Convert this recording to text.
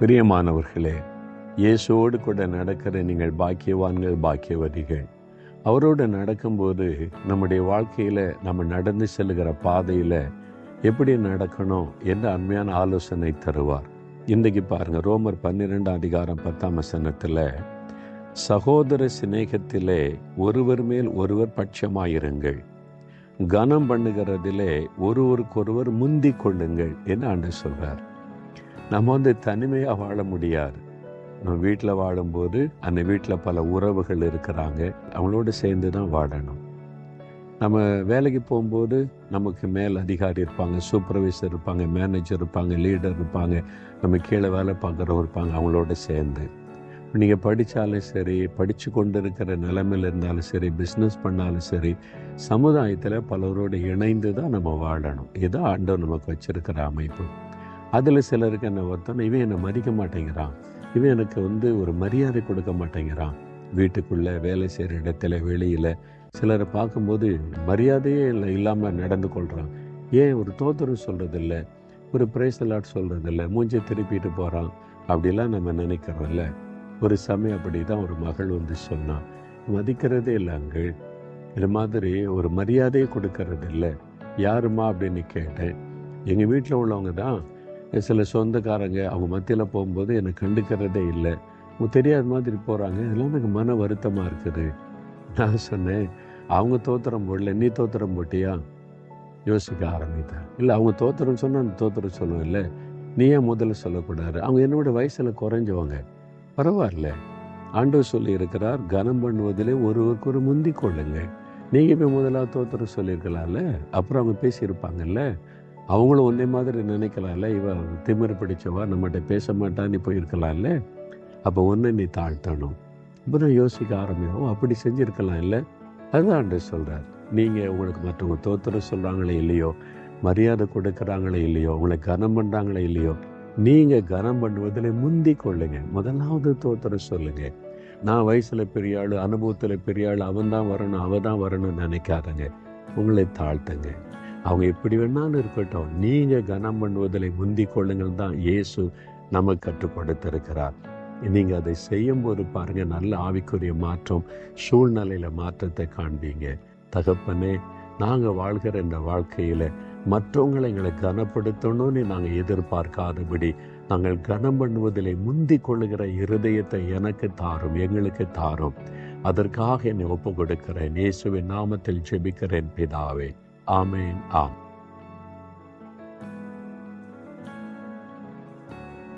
பிரியமானவர்களே இயேசுவோடு கூட நடக்கிற நீங்கள் பாக்கியவான்கள் பாக்கியவதிகள். அவரோடு நடக்கும்போது நம்முடைய வாழ்க்கையில் நம்ம நடந்து செல்லுகிற பாதையில் எப்படி நடக்கணும் என்ற அருமையான ஆலோசனை தருவார். இன்றைக்கு பாருங்கள் ரோமர் பன்னிரெண்டாம் அதிகாரம் பத்தாம் வசனத்தில் சகோதர சிநேகத்திலே ஒருவர் மேல் ஒருவர் பட்சமாயிருங்கள். கனம் பண்ணுகிறதிலே ஒருவருக்கொருவர் முந்தி கொள்ளுங்கள் என்று ஆண்டு சொல்கிறார் நம்ம வந்து தனிமையாக வாழ முடியாது. நம்ம வீட்டில் வாழும்போது அந்த வீட்டில் பல உறவுகள் இருக்கிறாங்க. அவங்களோட சேர்ந்து தான் வாழணும். நம்ம வேலைக்கு போகும்போது நமக்கு மேல் அதிகாரி இருப்பாங்க சூப்பர்வைசர் இருப்பாங்க மேனேஜர் இருப்பாங்க லீடர் இருப்பாங்க. நம்ம கீழே வேலை பார்க்குறவங்க இருப்பாங்க அவங்களோட சேர்ந்து. நீங்கள் படித்தாலும் சரி படித்து கொண்டு இருக்கிற நிலமையில் இருந்தாலும் சரி பிஸ்னஸ் பண்ணாலும் சரி சமுதாயத்தில் பலரோடு இணைந்து தான் நம்ம வாழணும். இதுதான் ஆண்டவர் நமக்கு வச்சுருக்கிற அமைப்பு. அதில் சிலருக்கு என்ன ஒருத்தன் இவன் என்னை மதிக்க மாட்டேங்கிறான். இவன் எனக்கு வந்து ஒரு மரியாதை கொடுக்க மாட்டேங்கிறான். வீட்டுக்குள்ளே வேலை செய்கிற இடத்துல வெளியில் சிலரை பார்க்கும்போது மரியாதையே இல்லை இல்லாமல் நடந்து கொள்கிறான் ஏன் ஒரு தோத்திரம் சொல்கிறதில்ல ஒரு பிரேசலாட் சொல்கிறதில்ல மூஞ்சி திருப்பிட்டு போகிறான் அப்படிலாம் நம்ம நினைக்கிறோம்ல. ஒரு சமயம் அப்படி தான் ஒரு மகள் வந்து சொன்னான் மதிக்கிறதே இல்லை அங்கள் இது மாதிரி ஒரு மரியாதையை கொடுக்கறது இல்லை யாருமா அப்படின்னு கேட்டேன். எங்கள் வீட்டில் உள்ளவங்க தான் சில சொந்தக்காரங்க அவங்க மத்தியில் போகும்போது என்னை கண்டுக்கிறதே இல்லை. அவங்க தெரியாத மாதிரி போகிறாங்க இதெல்லாம் எனக்கு மன வருத்தமாக இருக்குது. நான் சொன்னேன் அவங்க தோத்திரம் போடல நீ தோத்திரம் போட்டியா? யோசிக்க ஆரம்பித்தேன். இல்லை அவங்க தோத்திரம் சொன்னால் அந்த தோத்திரம் சொல்லுவோம் இல்லை. நீ ஏன் முதல்ல சொல்லக்கூடாது? அவங்க என்னோட வயசில் குறைஞ்சவங்க. பரவாயில்ல. ஆண்டவர் சொல்லி இருக்கிறார் கனம் பண்ணுவதிலே ஒருவருக்கு ஒரு முந்தி கொள்ளுங்க. நீங்கள் போய் முதலாக தோத்திரம் சொல்லியிருக்கலாம்ல? அப்புறம் அவங்க பேசியிருப்பாங்கல்ல? அவங்களும் ஒன்றே மாதிரி நினைக்கலாம்ல இவ திமிர் பிடிச்சவா? நம்மகிட்ட பேச மாட்டான்னு போயிருக்கலாம்ல அப்போ ஒன்று நீ தாழ்த்தணும். அப்புறம் யோசிக்க ஆரம்பிக்கும். அப்படி செஞ்சுருக்கலாம் இல்லை? அதுதான் ஆண்டு சொல்கிறார் நீங்கள் உங்களுக்கு மற்றவங்க தோத்துற சொல்கிறாங்களே இல்லையோ? மரியாதை கொடுக்குறாங்களே இல்லையோ? உங்களை கனம் பண்ணுறாங்களே இல்லையோ? நீங்கள் கனம் பண்ணுவதில் முந்தி கொள்ளுங்க. முதலாவது தோத்துற சொல்லுங்க. நான் வயசில் பெரிய ஆள் அனுபவத்தில் பெரிய ஆள் அவன் தான் வரணும் அவன் தான் வரணும்னு நினைக்காதங்க. உங்களை தாழ்த்துங்க. அவங்க எப்படி வேணாலும் இருக்கட்டும். நீங்க கனம் பண்ணுவதில் முந்தி கொள்ளுங்கள் தான் இயேசு நமக்கு கட்டுப்படுத்திருக்கிறார் நீங்கள் நீங்க அதை செய்யும் போது பாருங்க நல்ல ஆவிக்குரிய மாற்றம் சூழ்நிலையில மாற்றத்தை காண்பீங்க. தகப்பனே நாங்க வாழ்கிற இந்த வாழ்க்கையில மற்றவங்களை எங்களை கனப்படுத்தணும்னு நாங்கள் எதிர்பார்க்காதபடி நாங்கள் கனம் பண்ணுவதிலே முந்தி கொள்ளுகிற இருதயத்தை எனக்கு தாரும் எங்களுக்கு தாரும். அதற்காக என்னை ஒப்பு கொடுக்கிறேன் இயேசுவின் நாமத்தில் ஜெபிக்கிறேன் பிதாவே. Amen. Amen.